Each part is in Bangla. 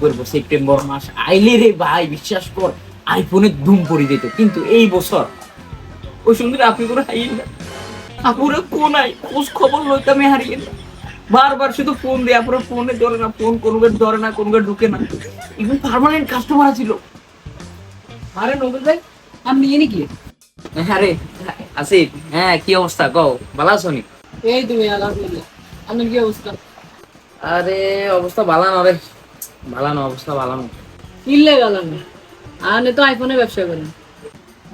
করব সেপ্টেম্বর মাস আইলে রে ভাই বিশ্বাস কর আইফোনের ধুম পড়ে যেত। কিন্তু এই বছর ওই সুন্দর আপনি করে হাইয়েন না। আপুরে কোন আই খোঁজ খবর লইতামে হারিয়ে না। বারবার শুধু ফোন দেয় আপুরে ফোনে ধরে না ফোন ধরে না ঢুকে না। এগুলো পার্মানেন্ট কাস্টমার ছিল আরে নবীন ভাই আপনি এনে কি? হ্যাঁ রে আসিফ হ্যাঁ কি অবস্থা? কও ভালো আছো নি? এই তুমি আলহামদুলিল্লাহ। আপনার কি অবস্থা? আরে অবস্থা ভালো না রে। ভালো না অবস্থা ভালো না কিনলে গেল না আপনি তো আইফোনে ব্যবসা করেন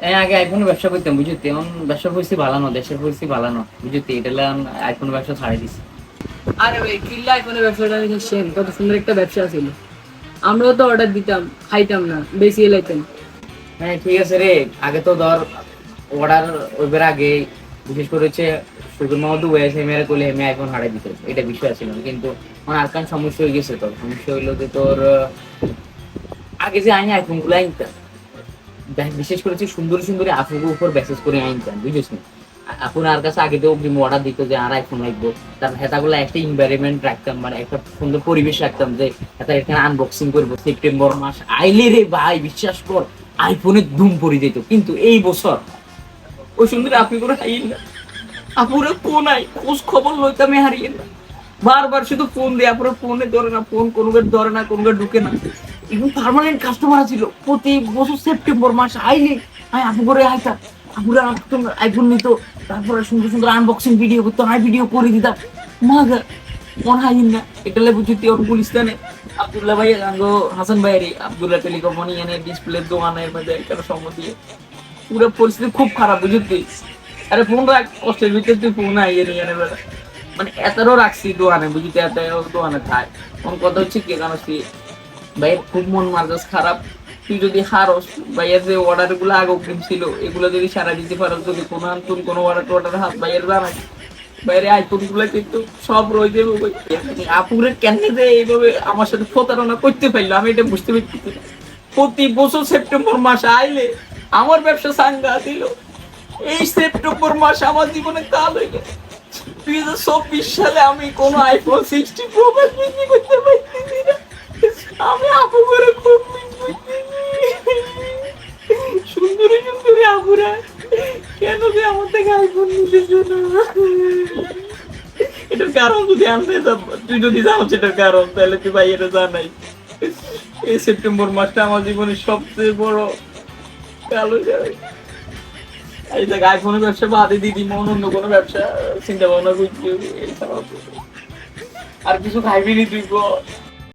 এই আগে আইফোন ব্যবসা করতাম বুঝতে এখন ব্যবসা পরিস্থিতি ভালো না দেশের পরিস্থিতি ভালো না বুঝতে এটা আইফোন ব্যবসা ছাড়াই দিছি। আরে ভাই কিনলে আইফোনের ব্যবসাটা দেখেছেন কত সুন্দর একটা ব্যবসা ছিল। আমরাও তো অর্ডার দিতাম খাইতাম না বেশি এলাইতাম হ্যাঁ ঠিক আছে রে। আগে তো ধর অর্ডার ওইবার আগে বিশেষ করে হচ্ছে সুগুর দুবাই এসে মেরে করলে আমি আইফোন হারাই দিতে এটা বিষয় ছিল। কিন্তু আমার আর কান সমস্যা হয়ে গেছে তোর সমস্যা হইল যে তোর আগে যে আইনি আইফোনগুলো আনতাম বিশেষ করে হচ্ছে সুন্দর সুন্দর আফুগুর উপর বেসেস করে আনতাম বুঝেছ না? এখন আর কাছে আগে তো অগ্রিম অর্ডার দিত যে আর আইফোন লাগবো। তারপর হেতাগুলো একটা এনভায়রনমেন্ট রাখতাম মানে একটা সুন্দর পরিবেশ রাখতাম যে হেতা এখানে আনবক্সিং করব সেপ্টেম্বর মাস আইলে রে ভাই, বিশ্বাস কর আইফোনের ধুম পড়ে যেত। কিন্তু এই বছর ওই সুন্দর আপনি করে হাইয়েন না। কোন আই খোঁজ খবর লইতামে হারিয়ে না। বারবার শুধু ফোন ফোনে ধরে না ফোন কোনবার ধরে না কোনবার ঢুকে না। পার্মানেন্ট কাস্টমার ছিল প্রতি বছর সেপ্টেম্বর মাস আইলে আমি আপু করে আইফোন নিত, তারপরে সুন্দর সুন্দর আনবক্সিং ভিডিও করতো আমি ভিডিও করে দিতাম। মা গা মন হাইন না। এটা লে বুঝতে ওর গুলিস্তানে। আব্দুল্লাহ ভাই আঙ্গো হাসান ভাই রে আব্দুল্লাহ টেলিকম এনে ডিসপ্লে দোকানের মধ্যে একটা সম্মতি। পুরো পরিস্থিতি খুব খারাপ বুঝতি আরে ফোন রাখ কষ্টের ভিতরে তুই ফোন আইয়ে নিয়ে আনে বেলা মানে এতটাও রাখছি দোকানে বুঝতে এত দোকানে থাক। কোন কথা হচ্ছে কে তুই ভাইয়ের খুব মন মার্জাস খারাপ। তুই যদি হারস ভাইয়ের যে অর্ডারগুলো আগে অগ্রিম ছিল, এগুলো যদি সারা দিতে পারো যদি কোনো আনতুন কোনো অর্ডার টর্ডার হাত ভাইয়ের জানাই বাইরে আইফোনগুলো কিন্তু সব রয়ে যাবে। আপুরে কেন যে এইভাবে আমার সাথে প্রতারণা করতে পারল? আমি এটা বুঝতে পারছি প্রতি বছর সেপ্টেম্বর মাস আইলে আমার ব্যবসা সাঙ্গা দিল এই সেপ্টেম্বর মাস আমার জীবনে কাল হয়ে গেছে দুই হাজার চব্বিশ সালে আমি কোনো আইফোন সিক্সটি প্রো ম্যাক্স বিক্রি করতে পারতেছি আমি আপু করে খুব miss করতেছি। সুন্দরী সুন্দরী আপুরা কেন যে আমার থেকে আইফোন নিতেছ না? এটার কারণ যদি আনতে তুই যদি জানো সেটার কারণ, তাহলে তুই ভাই এটা জানাই। এই সেপ্টেম্বর মাসটা আমার জীবনের সবচেয়ে বড় এই দেখ আইফোনের ব্যবসা বাদে দিদি মন অন্য কোনো ব্যবসা, চিন্তা ভাবনা করছি আর কিছু খাইবি নি তুই